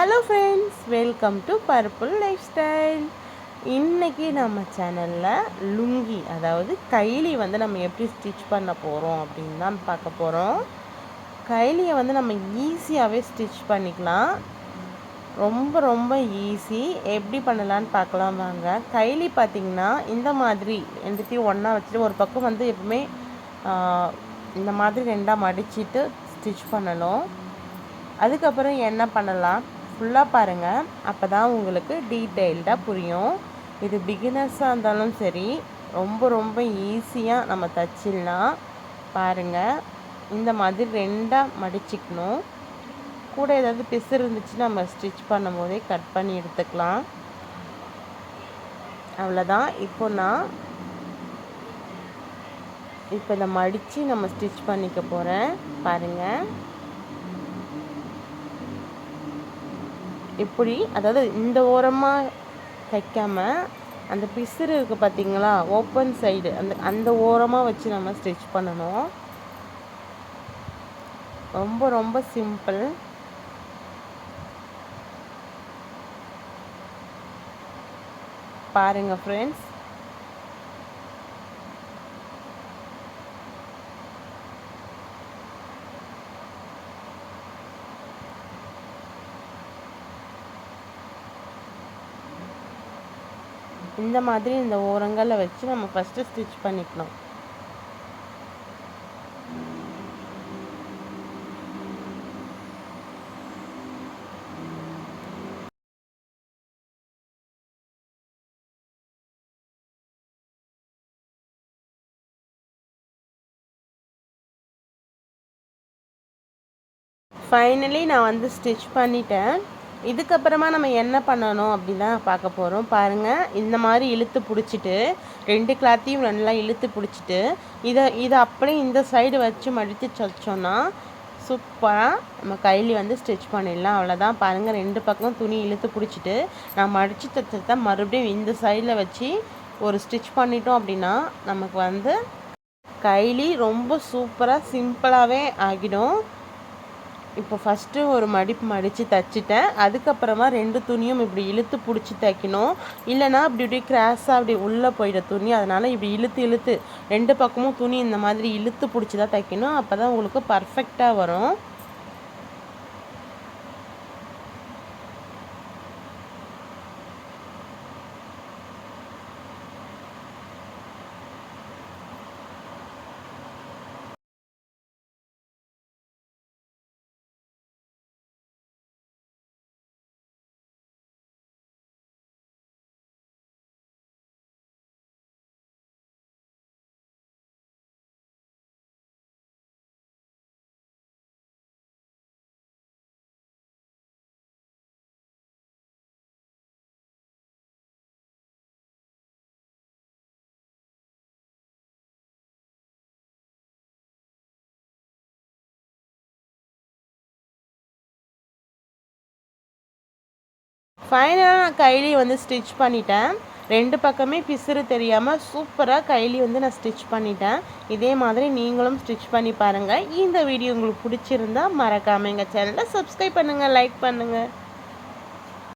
Hello friends welcome to purple lifestyle இன்றைக்கி நம்ம சேனலில் லுங்கி அதாவது கைலி வந்து நம்ம எப்படி ஸ்டிச் பண்ண போகிறோம் அப்படின்னு தான் பார்க்க போகிறோம் கைலியை வந்து நம்ம ஈஸியாகவே ஸ்டிச் பண்ணிக்கலாம். ரொம்ப ரொம்ப ஈஸி எப்படி பண்ணலான்னு பார்க்கலாம் வாங்க. கைலி பார்த்திங்கன்னா இந்த மாதிரி ரெண்டுத்தையும் ஒன்றா வச்சுட்டு ஒரு பக்கம் வந்து எப்பவுமே இந்த மாதிரி ரெண்டாக மடிச்சிட்டு ஸ்டிச் பண்ணணும். அதுக்கப்புறம் என்ன பண்ணலாம்? ஃபுல்லாக பாருங்கள் அப்போ தான் உங்களுக்கு டீட்டெயில்டாக புரியும். இது பிகினர்ஸாக இருந்தாலும் சரி ரொம்ப ரொம்ப ஈஸியாக நம்ம தச்சிடலாம். பாருங்கள் இந்த மாதிரி ரெண்டாக மடிச்சிக்கணும். கூட ஏதாவது பிசு இருந்துச்சு நம்ம ஸ்டிச் பண்ணும் போதே கட் பண்ணி எடுத்துக்கலாம். அவ்வளோதான் இப்போ நான் இப்போ இதை மடித்து நம்ம ஸ்டிச் பண்ணிக்க போகிறேன் பாருங்கள் இப்படி அதாவது இந்த ஓரமாக தைக்காம அந்த பிசுறு இருக்குது பார்த்தீங்களா ஓப்பன் சைடு அந்த அந்த ஓரமாக வச்சு நம்ம ஸ்டிச் பண்ணணும். ரொம்ப ரொம்ப சிம்பிள் பாருங்கள் ஃப்ரெண்ட்ஸ் இந்த மாதிரி இந்த ஓரங்களில் வச்சு நம்ம ஃபஸ்ட்டு ஸ்டிச் பண்ணிக்கணும். ஃபைனலி நான் வந்து ஸ்டிச் பண்ணிட்டேன். இதுக்கப்புறமா நம்ம என்ன பண்ணணும் அப்படின்னா பார்க்க போகிறோம் பாருங்கள் இந்த மாதிரி இழுத்து பிடிச்சிட்டு ரெண்டு கிளாத்தையும் நல்லா இழுத்து பிடிச்சிட்டு இதை இதை அப்படியே இந்த சைடு வச்சு மடித்து சச்சோன்னா சூப்பராக நம்ம கையில் வந்து ஸ்டிச் பண்ணிடலாம். அவ்வளோதான் பாருங்கள் ரெண்டு பக்கம் துணி இழுத்து பிடிச்சிட்டு நான் மடித்து தைச்சதை மறுபடியும் இந்த சைடில் வச்சு ஒரு ஸ்டிச் பண்ணிட்டோம் அப்படின்னா நமக்கு வந்து கைலி ரொம்ப சூப்பராக சிம்பிளாகவே ஆகிடும். இப்போ ஃபஸ்ட்டு ஒரு மடிப்பு மடித்து தைச்சிட்டேன். அதுக்கப்புறமா ரெண்டு துணியும் இப்படி இழுத்து பிடிச்சி தைக்கணும். இல்லைனா அப்படி இப்படி கிராஸாக அப்படி உள்ளே போயிட துணி. அதனால் இப்படி இழுத்து இழுத்து ரெண்டு பக்கமும் துணி இந்த மாதிரி இழுத்து பிடிச்சி தான் தைக்கணும். அப்போ தான் உங்களுக்கு பர்ஃபெக்டாக வரும். ஃபைனலாக நான் கைலி வந்து ஸ்டிச் பண்ணிட்டேன். ரெண்டு பக்கமே பிசுறு தெரியாமல் சூப்பராக கைலி வந்து நான் ஸ்டிச் பண்ணிட்டேன். இதே மாதிரி நீங்களும் ஸ்டிச் பண்ணி பாருங்கள் இந்த வீடியோ உங்களுக்கு பிடிச்சிருந்தா மறக்காமல் எங்கள் சேனலை சப்ஸ்கிரைப் பண்ணுங்கள் லைக் பண்ணுங்கள்